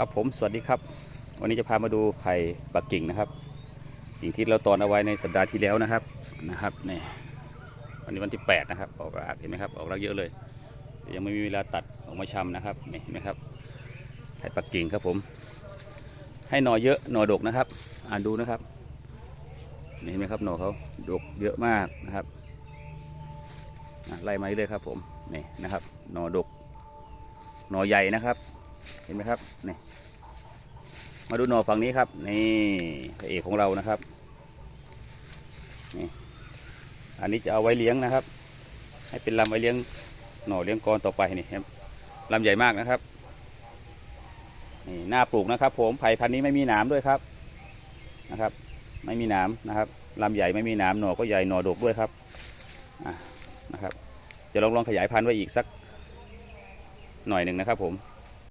ครับผมสวัสดีครับ วันนี้จะพามาดูไผ่ปักกิ่งนะครับกิ่งที่เราตอนเอาไว้ในสัปดาห์ที่แล้วนะครับนะครับนี่วันนี้วันที่ 8 นะครับ ออกรากเห็นไหมครับออกรากเยอะเลย ยังไม่มีเวลาตัดออกมาชำนะครับนี่เห็นไหมครับไผ่ปักกิ่งครับผม ให้หน่อเยอะหน่อดกนะครับอ่านดูนะครับนี่เห็นไหมครับหน่อเขาดกเยอะมากนะครับไล่มาเลยครับผมนี่นะครับหน่อดกหน่อใหญ่นะครับ เห็นไหมครับนี่มาดูหน่อฝั่งนี้ครับ นี่พระเอกของเรานะครับนี่อันนี้จะเอาไว้เลี้ยงนะครับ ให้เป็นลำไว้เลี้ยงหน่อเลี้ยงกรต่อไปนี่ครับลำใหญ่มากนะครับนี่หน้าปลูกนะครับ ผมไผ่พันธุ์นี้ไม่มีหนามด้วยครับนะครับ ไม่มีหนามนะครับลำใหญ่ไม่มีหนามหน่อก็ใหญ่หน่อดกด้วยครับนะครับจะลองลองขยายพันธุ์ไว้อีกสักหน่อยหนึ่งนะครับผม